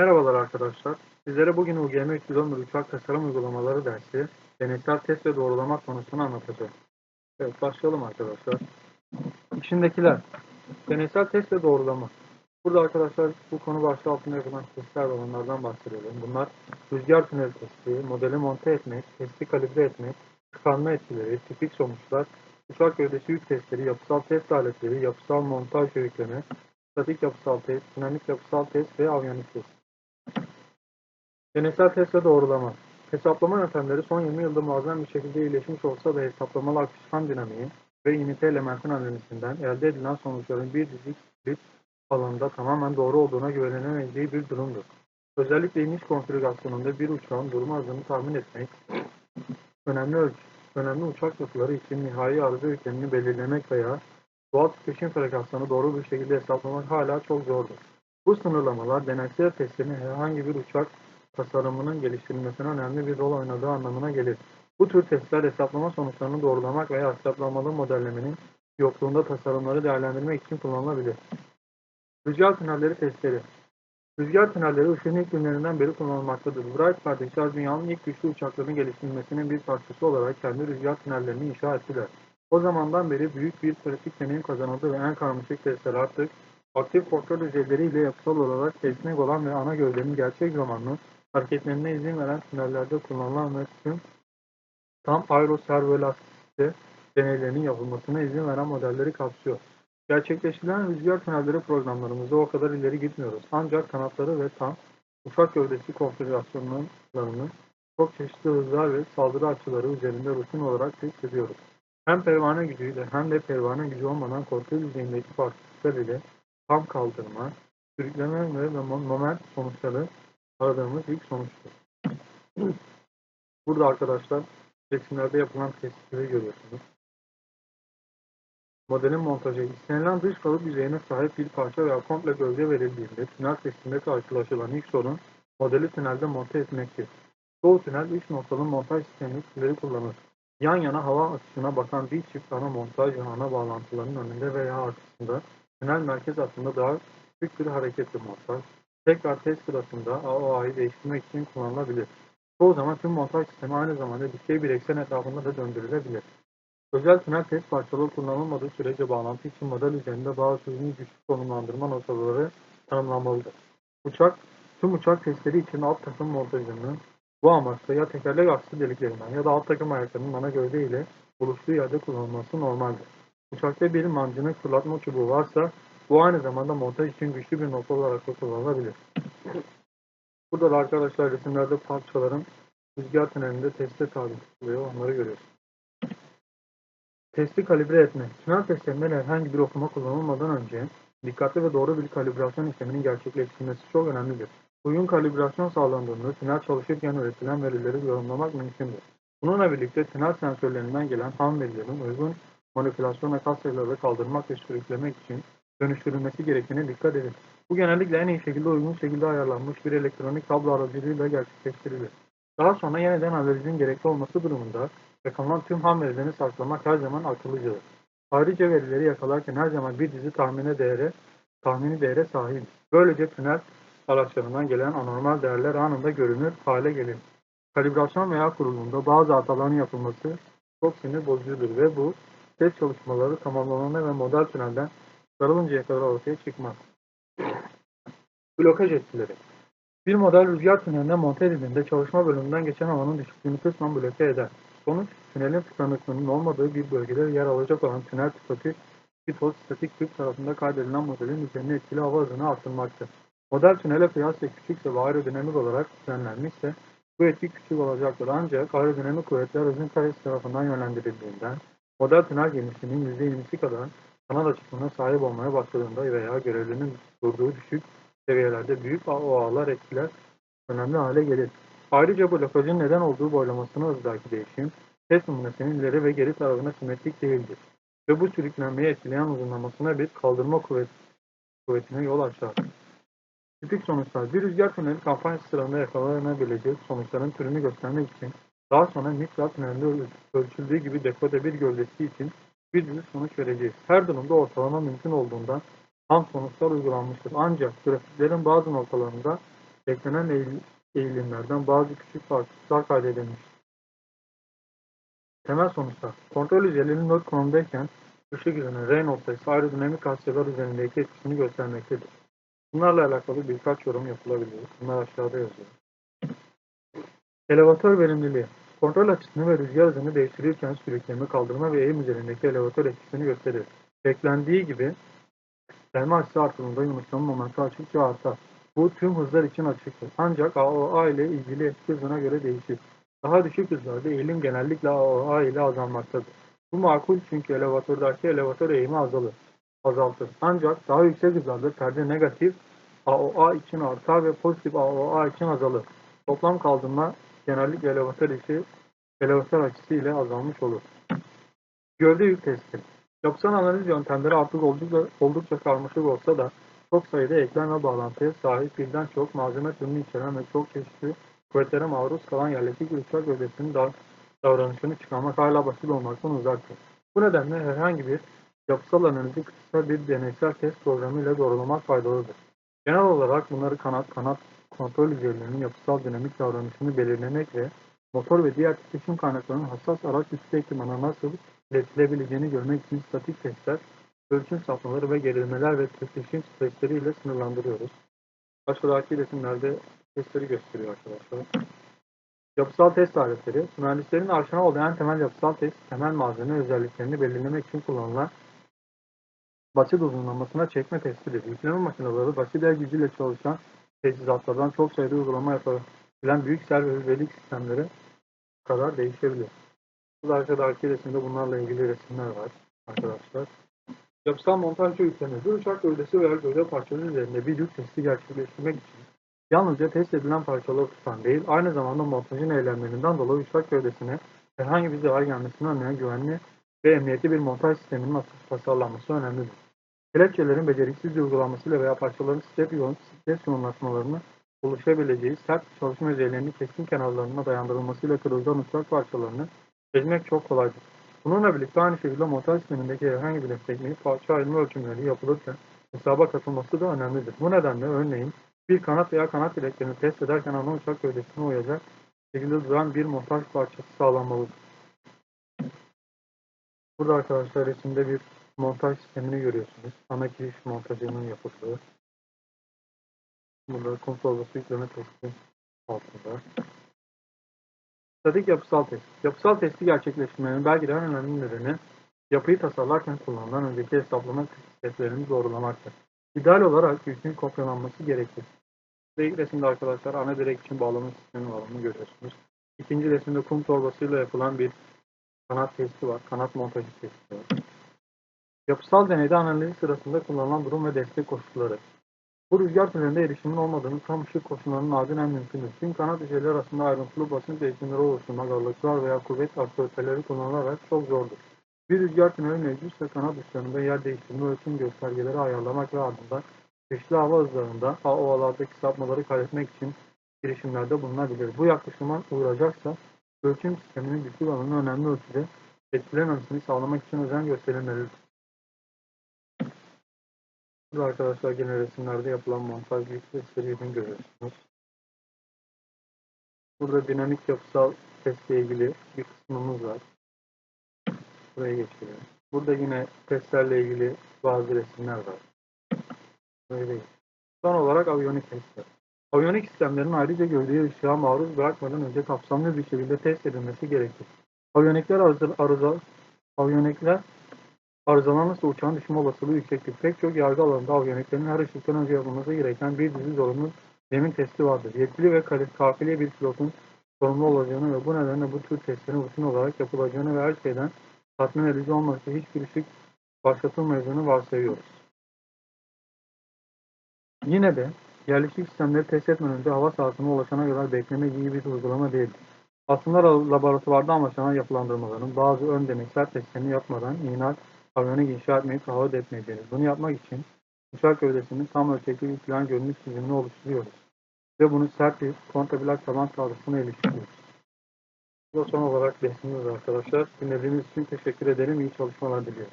Merhabalar arkadaşlar. Sizlere bugün UGM 311 uçak tasarım uygulamaları dersi deneysel test ve doğrulama konusunu anlatacağım. Evet başlayalım arkadaşlar. İçindekiler deneysel test ve doğrulama. Burada arkadaşlar bu konu başlığı altında yapılan testler ve onlardan bahsedelim. Bunlar rüzgar tüneli testi, modeli monte etmek, testi kalibre etmek, tıkanma etkileri, tipik sonuçlar, uçak gövdesi yük testleri, yapısal test aletleri, yapısal montaj ve yükleme, statik yapısal test, dinamik yapısal test ve avyonik test. Deneysel test ve doğrulama. Hesaplama yöntemleri son 20 yılda muazzam bir şekilde iyileşmiş olsa da hesaplamalı akışkan dinamiği ve inite elementin analizinden elde edilen sonuçların bir dizi kilit alanında tamamen doğru olduğuna güvenilemeyeceği bir durumdur. Özellikle iniş konfigürasyonunda bir uçağın durma hızını tahmin etmek, önemli ölçü, önemli uçak yapıları için nihai arıza yüklemini belirlemek veya doğal titreşim frekansını doğru bir şekilde hesaplamak hala çok zordur. Bu sınırlamalar deneysel testlerin herhangi bir uçak tasarımının geliştirilmesine önemli bir rol oynadığı anlamına gelir. Bu tür testler hesaplama sonuçlarını doğrulamak veya hesaplamalı modellemenin yokluğunda tasarımları değerlendirmek için kullanılabilir. Rüzgar tünelleri testleri Rüzgar tünelleri ışığın ilk günlerinden beri kullanılmaktadır. Wright kardeşler dünyanın ilk güçlü uçaklarının geliştirilmesinin bir parçası olarak kendi rüzgar tünellerini inşa ettiler. O zamandan beri büyük bir pratik deneyim kazanıldı ve en karmaşık testler artık aktif kontrol düzeyleriyle yapısal olarak esnek olan ve ana gövdenin gerçek zamanlı hareketlerine izin veren tünellerde kullanılan ve tüm tam aeroservoelastisite deneylerinin yapılmasına izin veren modelleri kapsıyor. Gerçekleştirilen rüzgar tünelleri programlarımızda o kadar ileri gitmiyoruz. Ancak kanatları ve tam uçak gövdesi konfigürasyonlarını çok çeşitli hızlar ve saldırı açıları üzerinde rutin olarak test ediyoruz. Hem pervane gücüyle hem de pervane gücü olmadan korku düzeyindeki farklılıklar ile tam kaldırma, sürükleme ve moment sonuçları aradığımız ilk sonuçtur. Burada arkadaşlar resimlerde yapılan testleri görüyorsunuz. Modelin montajı istenilen dış kalıp yüzeyine sahip bir parça veya komple gövde verildiğinde tünel testinde karşılaşılan ilk sorun modeli tünelde monte etmektir. Çoğu tünel 3 noktalı montaj sistemleri kullanır. Yan yana hava akışına bakan bir çift ana montaj ve ana bağlantıların önünde veya arkasında tünel merkez hattında daha küçük bir hareketli montaj, tekrar test sırasında AOA'yı değiştirmek için kullanılabilir. Çoğu zaman tüm montaj sistemi aynı zamanda dikey bir eksen etrafında da döndürülebilir. Özel tünel test parçaları kullanılmadığı sürece bağlantı için model üzerinde bazı çözümlü güçlü konumlandırma noktaları tanımlanmalıdır. Uçak, tüm uçak testleri için alt takım montajının bu amaçla ya tekerlek aksı deliklerinden ya da alt takım ayaklarının ana gövde ile buluştuğu yerde kullanılması normaldir. Uçakta bir mancınık fırlatma çubuğu varsa bu aynı zamanda montaj için güçlü bir nokta olarak da kullanılabilir. Burada da arkadaşlar resimlerde parçaların rüzgar tünelinde teste tabi tutuluyor. Onları görüyoruz. Testi kalibre etme. Tünel testlerinde herhangi bir okuma kullanılmadan önce dikkatli ve doğru bir kalibrasyon işleminin gerçekleştirilmesi çok önemlidir. Uygun kalibrasyon sağlandığında tünel çalışırken üretilen verileri yorumlamak mümkündür. Bununla birlikte tünel sensörlerinden gelen ham verilerin uygun manipülasyon ve katsayıları kaldırmak ve sürüklemek için dönüştürülmesi gerektiğine dikkat edin. Bu genellikle en iyi şekilde uygun şekilde ayarlanmış bir elektronik tablo aracılığıyla gerçekleştirilir. Daha sonra yeniden analizin gerekli olması durumunda yakalanan tüm ham verilerini saklamak her zaman akıllıcadır. Ayrıca verileri yakalarken her zaman bir dizi tahmine değere, tahmini değere sahibiz. Böylece tünel araçlarından gelen anormal değerler anında görünür hale gelir. Kalibrasyon veya kurulumda bazı hataların yapılması çok sinir bozucudur ve bu test çalışmaları tamamlanana ve model tünelden sarılıncaya kadar ortaya çıkmaz. Blokaj etkileri Bir model rüzgar tüneline monte edildiğinde çalışma bölümünden geçen havanın düşüklüğünü kısmen bloke eder. Sonuç, tünelin tıkanıklığının olmadığı bir bölgede yer alacak olan tünel tıkatı pitot statik tüp tarafında kaydedilen modelin üzerine etkili hava hızını arttırmaktır. Model tünele kıyasla küçükse ve aerodinamik olarak düzenlenmişse bu etki küçük olacaktır ancak aerodinamik kuvvetler hızın karesi tarafından yönlendirildiğinden model tünel genişliğinin %20'si kadar kanal açıklığına sahip olmaya başladığında veya görevlinin durduğu düşük seviyelerde büyük o ağlar etkiler önemli hale gelir. Ayrıca blokajın neden olduğu boylamasına hızdaki değişim test numunesinin ileri ve geri tarafına simetrik değildir ve bu sürüklenmeyi etkileyen uzunlamasına bir kaldırma kuvvet, kuvvetine yol açar. Tipik sonuçlar Bir rüzgar tüneli kampanyası sırasında yakalanabilecek sonuçların türünü göstermek için daha sonra miktar tünelinde ölçüldüğü gibi dekode bir gövdesi için bir dizi sonuç vereceğiz. Her durumda ortalama mümkün olduğundan tam sonuçlar uygulanmıştır. Ancak grafiklerin bazı noktalarında beklenen eğil- eğilimlerden bazı küçük farklılıklar kaydedilmiş. Temel sonuçlar. Kontrol yüzeylerinin not konumdayken ışık hızının R noktası aerodinamik asyalar üzerindeki etkisini göstermektedir. Bunlarla alakalı birkaç yorum yapılabilir. Bunlar aşağıda yazıyor. Elevatör verimliliği. Kontrol açısını ve rüzgar hızını değiştirirken sürükleme, kaldırma ve eğim üzerindeki elevatör etkisini gösterir. Beklendiği gibi gelme açısı artırımında yumuşama momenti açıkça artar. Bu tüm hızlar için açıktır. Ancak AOA ile ilgili hızına göre değişir. Daha düşük hızlarda eğilim genellikle AOA ile azalmaktadır. Bu makul çünkü elevatördeki elevatör eğimi azalır, azaltır. Ancak daha yüksek hızlarda perde negatif AOA için artar ve pozitif AOA için azalır. Toplam kaldırma genellikle elevatör işi elevatör açısı ile azalmış olur. Gövde yük testi. Yapısal analiz yöntemleri artık oldukça, oldukça karmaşık olsa da çok sayıda eklem ve bağlantıya sahip birden çok malzeme türünü içeren ve çok çeşitli kuvvetlere maruz kalan yerleşik uçak gövdesinin da, davranışını çıkarmak hala basit olmaktan uzaktır. Bu nedenle herhangi bir yapısal analizi kısa bir deneysel test programı ile doğrulamak faydalıdır. Genel olarak bunları kanat kanat kontrol yüzeylerinin yapısal dinamik davranışını belirlemek ve motor ve diğer titreşim kaynaklarının hassas araç üstü ekipmana nasıl iletilebileceğini görmek için statik testler, ölçüm sapmaları ve gerilmeler ve titreşim stresleri ile sınırlandırıyoruz. Aşağıdaki resimlerde testleri gösteriyor arkadaşlar. Yapısal test aletleri, mühendislerin aşina olduğu en temel yapısal test, temel malzeme özelliklerini belirlemek için kullanılan basit uzunlamasına çekme testidir. Yükleme makineleri basit el gücüyle çalışan teçhizatlardan çok sayıda uygulama yapabilen büyük servo ve velik sistemleri kadar değişebilir. Bu aşağıdaki resimde bunlarla ilgili resimler var arkadaşlar. Yapısal montaj ve yükleme. Bir uçak gövdesi veya gövde parçaları üzerinde bir yük testi gerçekleştirmek için yalnızca test edilen parçaları tutan değil, aynı zamanda montajın eylemlerinden dolayı uçak gövdesine herhangi bir zarar gelmesini önleyen güvenli ve emniyetli bir montaj sisteminin tasarlanması önemlidir. Kelepçelerin beceriksiz uygulanmasıyla veya parçaların stres, yoğun, stres yoğunlaşmalarını oluşabileceği sert çalışma yüzeylerinin keskin kenarlarına dayandırılmasıyla kırılgan uçak parçalarını ezmek çok kolaydır. Bununla birlikte aynı şekilde montaj sistemindeki herhangi bir destekleyici parça ayrımı ölçümleri yapılırken hesaba katılması da önemlidir. Bu nedenle örneğin bir kanat veya kanat bileklerini test ederken ana uçak gövdesine uyacak şekilde duran bir montaj parçası sağlanmalıdır. Burada arkadaşlar resimde bir montaj sistemini görüyorsunuz. Ana giriş montajının yapıldığı. Burada kum torbası yükleme testi altında. Statik yapısal test. Yapısal testi gerçekleştirmenin belki de en önemli nedeni yapıyı tasarlarken kullanılan önceki hesaplama testlerini doğrulamaktır. İdeal olarak yükün kopyalanması gerekir. İlk resimde arkadaşlar ana direk için bağlama sistemi onu görüyorsunuz. İkinci resimde kum torbasıyla yapılan bir kanat testi var. Kanat montajı testi var. Yapısal deneyde analiz sırasında kullanılan durum ve destek koşulları. Bu rüzgar tünelinde erişimin olmadığını tam ışık koşullarının nadiren mümkündür. Tüm kanat yüzeyleri arasında ayrıntılı basınç değişimleri oluşturmak, aralıklar veya kuvvet aktiviteleri kullanılarak çok zordur. Bir rüzgar tüneli mevcutsa kanat uçlarında yer değiştirme ölçüm göstergeleri ayarlamak ve ardından çeşitli hava hızlarında AOA'lardaki sapmaları kaydetmek için girişimlerde bulunabilir. Bu yaklaşıma uğrayacaksa ölçüm sisteminin güçlü alanı önemli ölçüde etkilememesini sağlamak için özen gösterilmelidir. Burada arkadaşlar gene resimlerde yapılan montaj büyük testlerini görüyorsunuz. Burada dinamik yapısal testle ilgili bir kısmımız var. Buraya geçelim. Burada yine testlerle ilgili bazı resimler var. Buraya. Son olarak aviyonik testler. Aviyonik sistemlerin ayrıca gövdeye ışığa maruz bırakmadan önce kapsamlı bir şekilde test edilmesi gerekir. Aviyonikler arıza, arıza aviyonikler arızalanırsa uçağın düşme olasılığı yüksektir. Pek çok yargı alanında aviyoniklerin her ışıktan önce yapılması gereken bir dizi zorunlu zemin testi vardır. Yetkili ve kafile bir pilotun sorumlu olacağını ve bu nedenle bu tür testlerin rutin olarak yapılacağını ve her şeyden tatmin edici olması hiçbir ışık başlatılmayacağını varsayıyoruz. Yine de yerleşik sistemleri test etmeden önce hava sahasına ulaşana kadar bekleme iyi bir uygulama değildir. Aslında laboratuvarda amaçlanan yapılandırmaların bazı ön deneysel testlerini yapmadan iğnal avyonik inşa etmeyip hava etmeyeceğiz. Bunu yapmak için uçak gövdesinin tam ölçekli bir plan görünüş çizimini oluşturuyoruz. Ve bunu sert bir kontrabilak taban saldırısına ilişkiliyoruz. Bu son olarak resmimiz arkadaşlar. Dinlediğiniz için teşekkür ederim. İyi çalışmalar diliyorum.